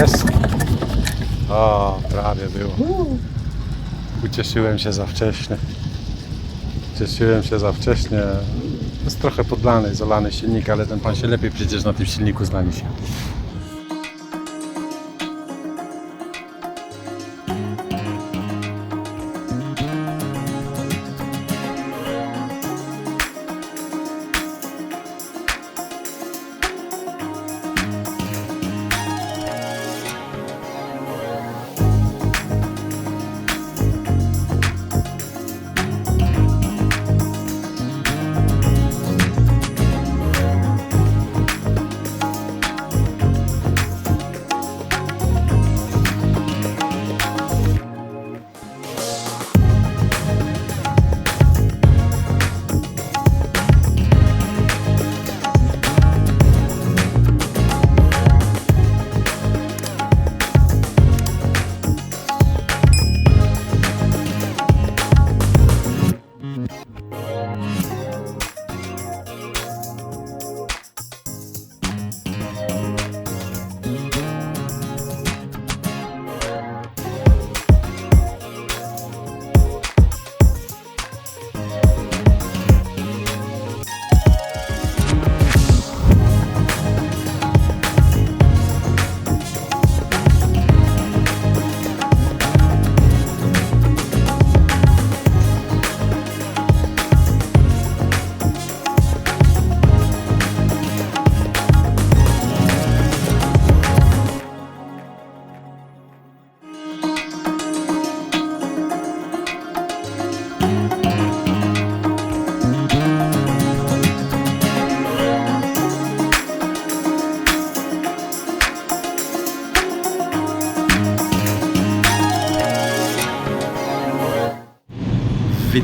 Jest? O, prawie było. Ucieszyłem się za wcześnie. Cieszyłem się za wcześnie. Jest trochę podlany, zolany silnik, ale ten pan się lepiej przecież na tym silniku zna niż ja.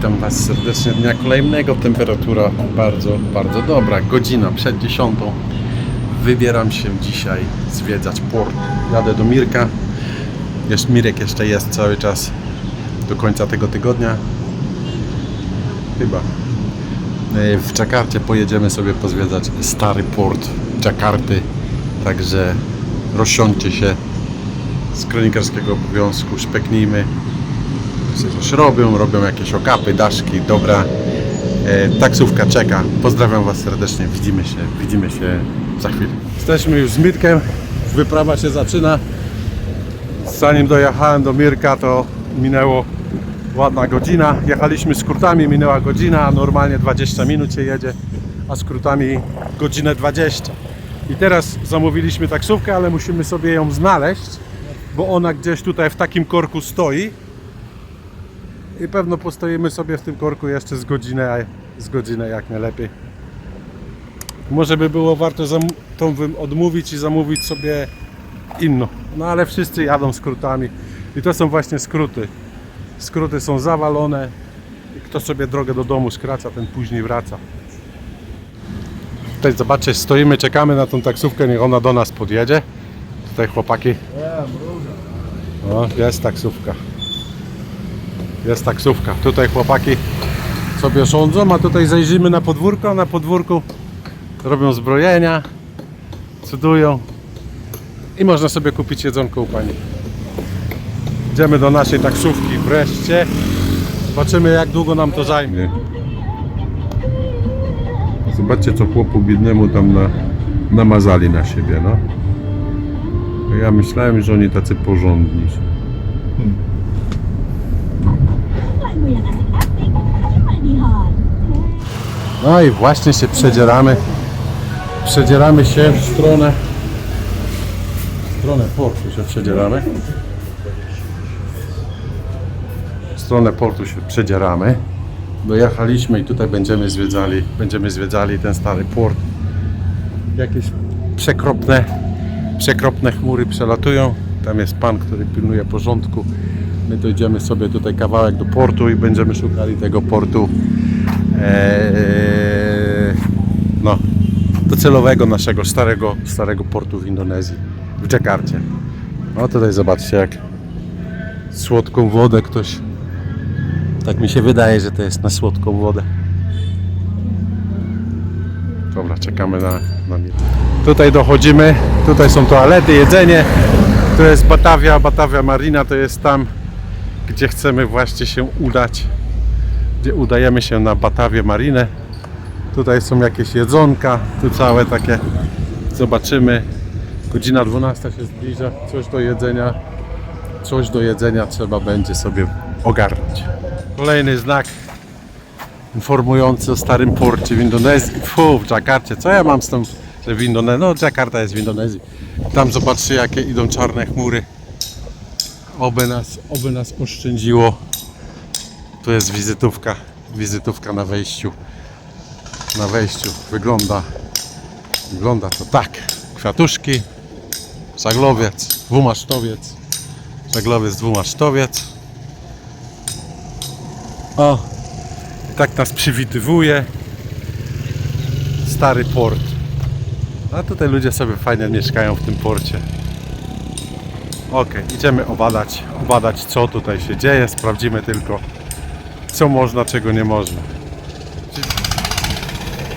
Witam Was serdecznie dnia kolejnego. Temperatura bardzo, bardzo dobra. Godzina przed dziesiątą. Wybieram się dzisiaj zwiedzać port. Jadę do Mirka. Jeszcze Mirek jeszcze jest cały czas do końca tego tygodnia. Chyba. E, W Dżakarcie pojedziemy sobie pozwiedzać stary port Dżakarty. Także rozsiądźcie się z kronikarskiego obowiązku, szpeknijmy Coś robią, robią jakieś okapy, daszki, dobra. E, taksówka czeka. Pozdrawiam Was serdecznie. Widzimy się, widzimy się za chwilę. Jesteśmy już z Mirkiem. Wyprawa się zaczyna. Zanim dojechałem do Mirka, to minęło ładna godzina. Jechaliśmy skrótami, minęła godzina, a normalnie 20 minut się jedzie, a skrótami godzinę 20. I teraz zamówiliśmy taksówkę, ale musimy sobie ją znaleźć, bo ona gdzieś tutaj w takim korku stoi i pewno postoimy sobie w tym korku jeszcze z godzinę, a z godzinę jak najlepiej. Może by było warto tą wym- odmówić i zamówić sobie inną. No ale wszyscy jadą skrótami i to są właśnie skróty. Skróty są zawalone i kto sobie drogę do domu skraca, ten później wraca. Tutaj zobaczcie, stoimy, czekamy na tą taksówkę, niech ona do nas podjedzie. Tutaj chłopaki. O, jest taksówka. Jest taksówka. Tutaj chłopaki sobie rządzą, a tutaj zajrzymy na podwórko. Na podwórku robią zbrojenia, cudują i można sobie kupić jedzonko u pani. Idziemy do naszej taksówki wreszcie. Zobaczymy jak długo nam to zajmie. Zobaczcie co chłopu biednemu tam na, namazali na siebie, no. Ja myślałem, że oni tacy porządni są. No i właśnie się przedzieramy. Przedzieramy się w stronę w stronę portu się przedzieramy. W stronę portu się przedzieramy. Dojechaliśmy i tutaj będziemy zwiedzali, będziemy zwiedzali ten stary port. Jakieś przekropne, przekropne chmury przelatują. Tam jest pan, który pilnuje porządku. My dojdziemy sobie tutaj kawałek do portu i będziemy szukali tego portu Eee, no, docelowego naszego starego, starego portu w Indonezji, w Dżakarcie. No tutaj zobaczcie jak słodką wodę ktoś, tak mi się wydaje, że to jest na słodką wodę. Dobra, czekamy na, na mnie. Tutaj dochodzimy, tutaj są toalety, jedzenie, To jest Batavia, Batavia Marina to jest tam, gdzie chcemy właśnie się udać. Gdzie udajemy się na Batavię Marinę. Tutaj są jakieś jedzonka, tu całe takie. Zobaczymy. Godzina 12 się zbliża, coś do jedzenia. Coś do jedzenia trzeba będzie sobie ogarnąć. Kolejny znak informujący o starym porcie w Indonezji. Fu, w Dżakarcie. Co ja mam z tym, że w Indonezji? No, Dżakarta jest w Indonezji. Tam zobaczcie, jakie idą czarne chmury. Oby nas, oby nas oszczędziło. Tu jest wizytówka. Wizytówka na wejściu. Na wejściu wygląda wygląda to tak. Kwiatuszki, żaglowiec, dwumasztowiec. Żaglowiec, dwumasztowiec. O, tak nas przywitywuje stary port. A tutaj ludzie sobie fajnie mieszkają w tym porcie. Ok, idziemy obadać, obadać co tutaj się dzieje, sprawdzimy tylko co można, czego nie można.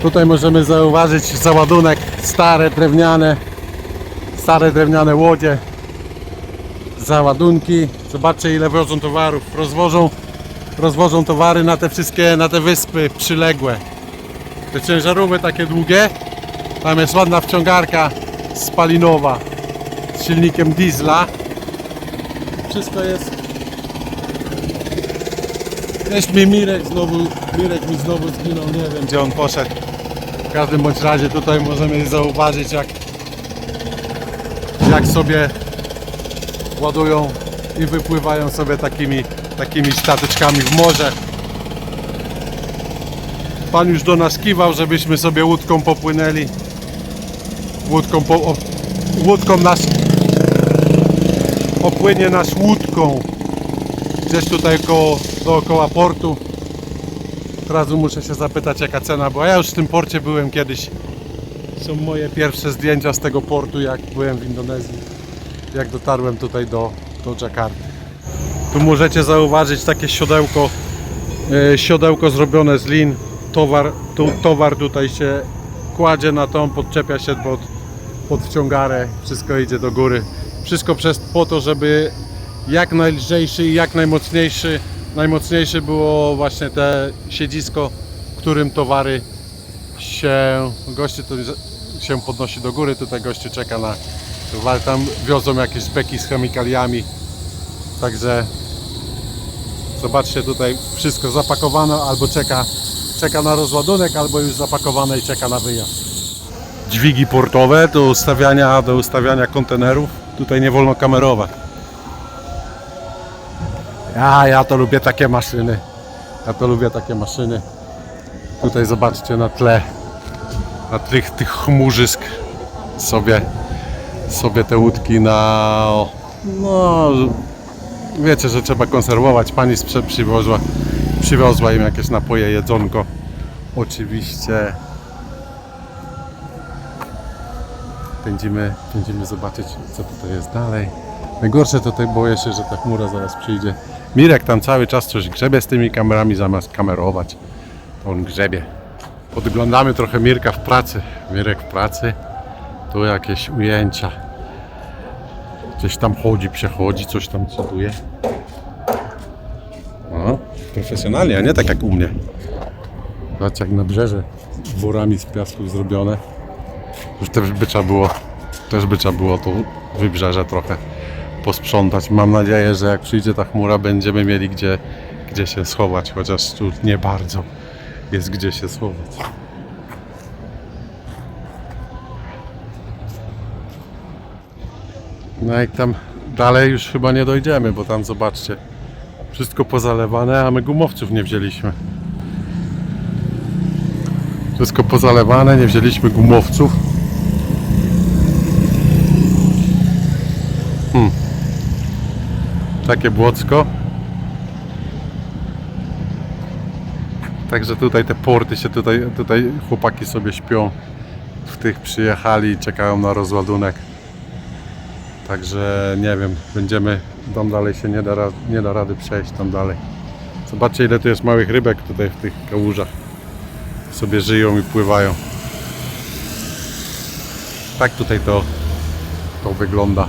Tutaj możemy zauważyć załadunek stare drewniane, stare drewniane łodzie, załadunki. Zobaczcie ile wiozą towarów, rozwożą, rozwożą towary na te wszystkie, na te wyspy przyległe. Te ciężarówki takie długie, tam jest ładna wciągarka spalinowa z silnikiem diesla. Wszystko jest Gdzieś mi Mirek znowu, Mirek mi znowu zginął, nie wiem gdzie on poszedł. W każdym bądź razie tutaj możemy zauważyć jak, jak sobie ładują i wypływają sobie takimi, takimi statyczkami w morze. Pan już do nas kiwał, żebyśmy sobie łódką popłynęli. Łódką, po, łódką nas opłynie nas łódką gdzieś tutaj koło, dookoła portu. Od razu muszę się zapytać jaka cena była. Ja już w tym porcie byłem kiedyś. Są moje pierwsze zdjęcia z tego portu jak byłem w Indonezji. Jak dotarłem tutaj do, do Dżakarty. Tu możecie zauważyć takie siodełko. E, siodełko zrobione z lin. Towar, tu, towar tutaj się kładzie na tą, podczepia się pod, pod wciągarę. Wszystko idzie do góry. Wszystko przez, po to, żeby jak najlżejszy i jak najmocniejszy. Najmocniejsze było właśnie te siedzisko, którym towary się, goście to się podnosi do góry, tutaj gościu czeka na towary, tam wiozą jakieś beki z chemikaliami, także zobaczcie tutaj wszystko zapakowane albo czeka, czeka na rozładunek, albo już zapakowane i czeka na wyjazd. Dźwigi portowe do ustawiania, do ustawiania kontenerów, tutaj nie wolno kamerować. Ja, ja to lubię takie maszyny. Ja to lubię takie maszyny. Tutaj zobaczcie na tle, na tych, tych chmurzysk sobie, sobie te łódki na, no, wiecie, że trzeba konserwować. Pani sprzed przywiozła, przywiozła im jakieś napoje, jedzonko. Oczywiście pędzimy, pędzimy zobaczyć, co tutaj jest dalej. Najgorsze tutaj boję się, że ta chmura zaraz przyjdzie. Mirek tam cały czas coś grzebie z tymi kamerami, zamiast kamerować, to on grzebie. Podglądamy trochę Mirka w pracy. Mirek w pracy. Tu jakieś ujęcia. Gdzieś tam chodzi, przechodzi, coś tam cuduje. No, profesjonalnie, a nie tak jak u mnie. Zobaczcie jak na brzeże worami z piasku zrobione. Już też by trzeba było, też by trzeba było to wybrzeże trochę posprzątać. Mam nadzieję, że jak przyjdzie ta chmura, będziemy mieli gdzie, gdzie się schować, chociaż tu nie bardzo jest gdzie się schować. No jak tam dalej już chyba nie dojdziemy, bo tam zobaczcie, wszystko pozalewane, a my gumowców nie wzięliśmy. Wszystko pozalewane, nie wzięliśmy gumowców. takie błocko. Także tutaj te porty się tutaj, tutaj chłopaki sobie śpią. W tych przyjechali i czekają na rozładunek. Także nie wiem, będziemy tam dalej się nie da, nie da rady przejść tam dalej. Zobaczcie ile tu jest małych rybek tutaj w tych kałużach. Sobie żyją i pływają. Tak tutaj to, to wygląda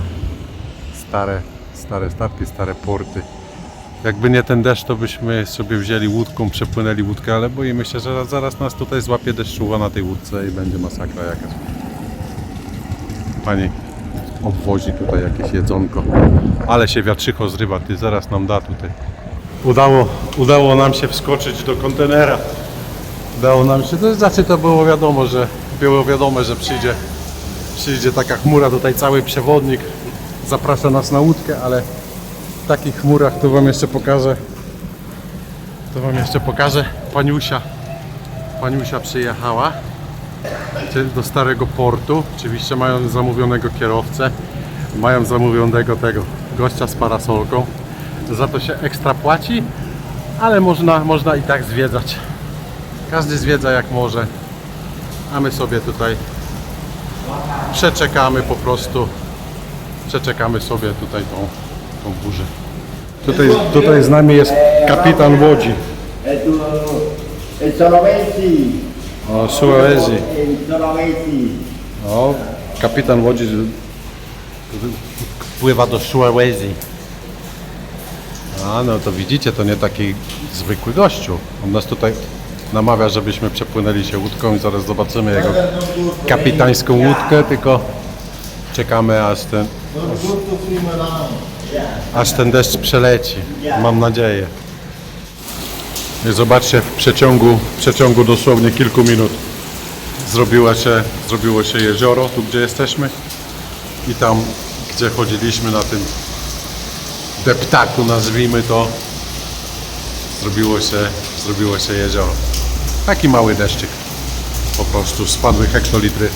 stare, stare statki, stare porty. Jakby nie ten deszcz, to byśmy sobie wzięli łódką, przepłynęli łódkę, ale boimy się, że zaraz nas tutaj złapie deszczowa na tej łódce i będzie masakra jakaś. Pani obwozi tutaj jakieś jedzonko. Ale się wiatrzycho zrywa, ty zaraz nam da tutaj. Udało, udało nam się wskoczyć do kontenera. Udało nam się, to znaczy to było wiadomo, że było wiadomo, że przyjdzie, przyjdzie taka chmura, tutaj cały przewodnik zaprasza nas na łódkę, ale w takich chmurach to wam jeszcze pokażę. To wam jeszcze pokażę. Paniusia, Paniusia przyjechała do starego portu. Oczywiście mają zamówionego kierowcę, mają zamówionego tego gościa z parasolką. Za to się ekstra płaci, ale można, można i tak zwiedzać. Każdy zwiedza jak może, a my sobie tutaj przeczekamy po prostu. Przeczekamy sobie tutaj tą, tą burzę. Tutaj, tutaj z nami jest kapitan łodzi. O, Sulawesi. O, kapitan łodzi pływa do Sulawesi. A no to widzicie, to nie taki zwykły gościu. On nas tutaj namawia, żebyśmy przepłynęli się łódką i zaraz zobaczymy jego kapitańską łódkę, tylko czekamy aż ten, aż ten deszcz przeleci. Mam nadzieję. Zobaczcie, w przeciągu, w przeciągu dosłownie kilku minut zrobiła się, zrobiło się jezioro, tu gdzie jesteśmy i tam, gdzie chodziliśmy na tym deptaku, nazwijmy to, zrobiło się, zrobiło się jezioro. Taki mały deszczyk. Po prostu spadły hektolitry,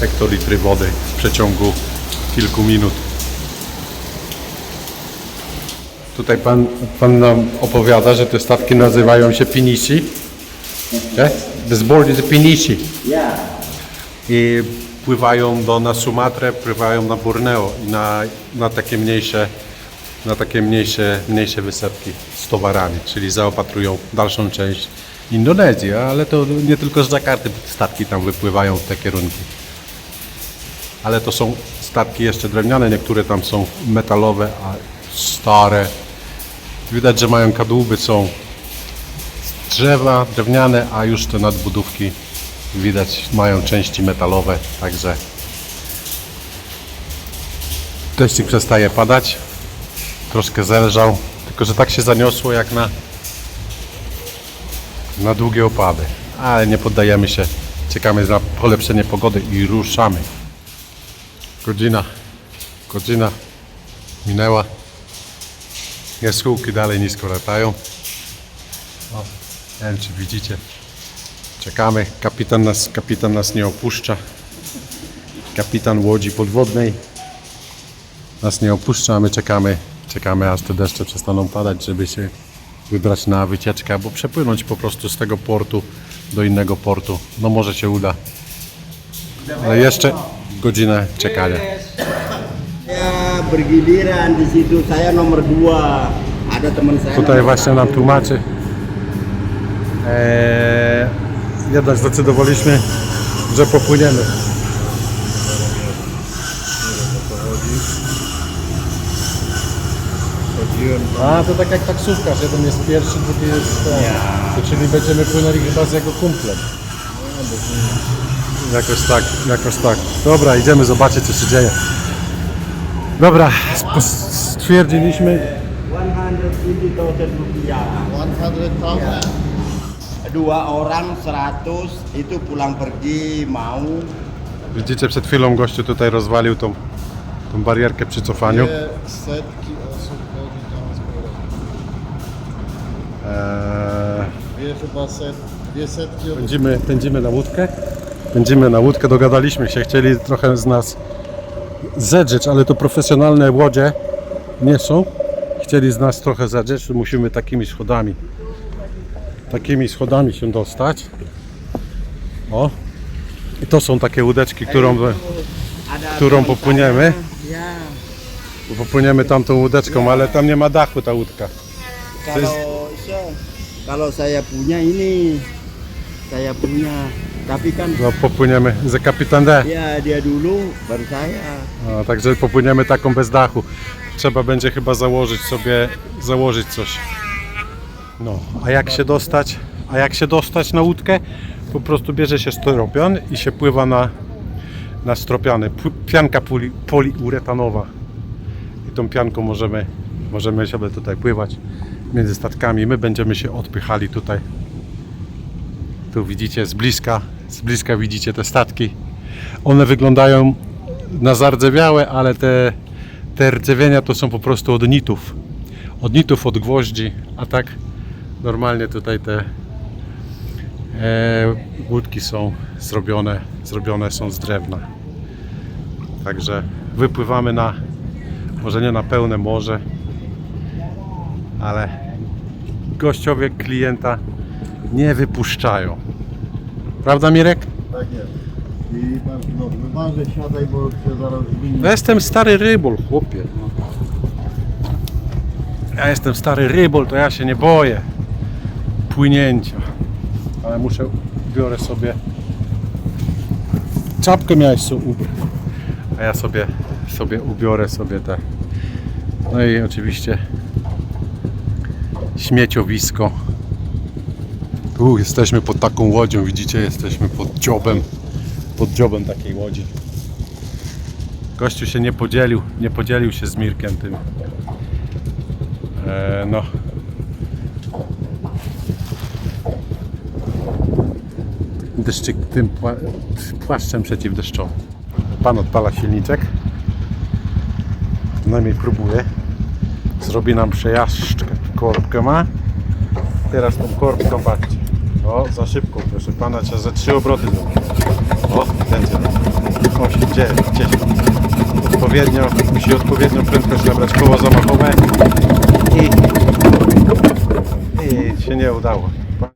hektolitry wody w przeciągu kilku minut. Tutaj pan, pan nam opowiada, że te statki nazywają się Pinici. Yeah? This board is a Pinici. Yeah. I pływają do, na Sumatrę, pływają na Borneo i na, na takie mniejsze na takie mniejsze, mniejsze wysepki z towarami, czyli zaopatrują dalszą część Indonezji, ale to nie tylko z Jakarty statki tam wypływają w te kierunki. Ale to są statki jeszcze drewniane, niektóre tam są metalowe, a stare. Widać, że mają kadłuby, są drzewa, drewniane, a już te nadbudówki widać mają części metalowe, także deszczyk przestaje padać troszkę zelżał, tylko że tak się zaniosło jak na na długie opady. Ale nie poddajemy się. Czekamy na polepszenie pogody i ruszamy. Godzina, godzina minęła. Jaskółki dalej nisko latają. O, nie wiem czy widzicie. Czekamy. Kapitan nas, kapitan nas nie opuszcza. Kapitan łodzi podwodnej nas nie opuszcza, a my czekamy, czekamy aż te deszcze przestaną padać, żeby się wybrać na wycieczkę albo przepłynąć po prostu z tego portu do innego portu. No może się uda. Ale jeszcze godzinę czekania. Tutaj właśnie nam tłumaczy. Eee, jednak zdecydowaliśmy, że popłyniemy. A, to tak jak taksówkarz, jeden jest pierwszy, drugi jest ten. To czyli będziemy płynęli chyba z jego kumplem. Jakoś tak, jakoś tak. Dobra, idziemy zobaczyć co się dzieje. Dobra, stwierdziliśmy, 150.000 rupiah. 100,000 Dua orang 100 itu pulang pergi mau Widzicie, przed chwilą gościu tutaj rozwalił tą, tą barierkę przy cofaniu. setki Dwie chyba set, dwie setki pędzimy, pędzimy na łódkę. Pędzimy na łódkę, dogadaliśmy się, chcieli trochę z nas zedrzeć, ale to profesjonalne łodzie nie są. Chcieli z nas trochę zedrzeć, to musimy takimi schodami, takimi schodami się dostać. O, i to są takie łódeczki, którą, którą popłyniemy. Popłyniemy tamtą łódeczką, ale tam nie ma dachu ta łódka. Kalau se- kalau saya punya ini saya punya Tapi kan No popłyniemy za kapitan D. ya dia dulu baru saya. No, także popłyniemy taką bez dachu. Trzeba będzie chyba założyć sobie, założyć coś. No, a jak się dostać? A jak się dostać na łódkę? Po prostu bierze się stropian i się pływa na, na stropiany. Pu- Pianka poli, poliuretanowa. I tą pianką możemy, możemy sobie tutaj pływać między statkami. My będziemy się odpychali tutaj. Tu widzicie z bliska, z bliska widzicie te statki. One wyglądają na zardzewiałe, ale te, te rdzewienia to są po prostu od nitów. Od nitów, od gwoździ, a tak normalnie tutaj te e, łódki są zrobione, zrobione są z drewna. Także wypływamy na, może nie na pełne morze, ale gościowie klienta nie wypuszczają. Prawda Mirek? Tak jest. I pan no, wyważę, siadaj, bo się zaraz zmieni. Ja jestem stary rybol, chłopie. Ja jestem stary rybol, to ja się nie boję płynięcia. Ale muszę, biorę sobie czapkę miałeś sobie ubrać. A ja sobie, sobie ubiorę sobie te. No i oczywiście śmieciowisko. Tu jesteśmy pod taką łodzią, widzicie, jesteśmy pod dziobem, pod dziobem takiej łodzi. Gościu się nie podzielił, nie podzielił się z Mirkiem tym. E, no. Deszczyk tym pła, płaszczem przeciwdeszczowym. Pan odpala silniczek. Przynajmniej próbuje. Zrobi nam przejażdżkę. Korbkę ma. Teraz tą korbką patrzcie. O, za szybko, proszę pana, trzeba za trzy obroty zrobić. O, co? 8, 9, 10 odpowiednio, musi odpowiednią prędkość nabrać koło zamachowe i, i się nie udało.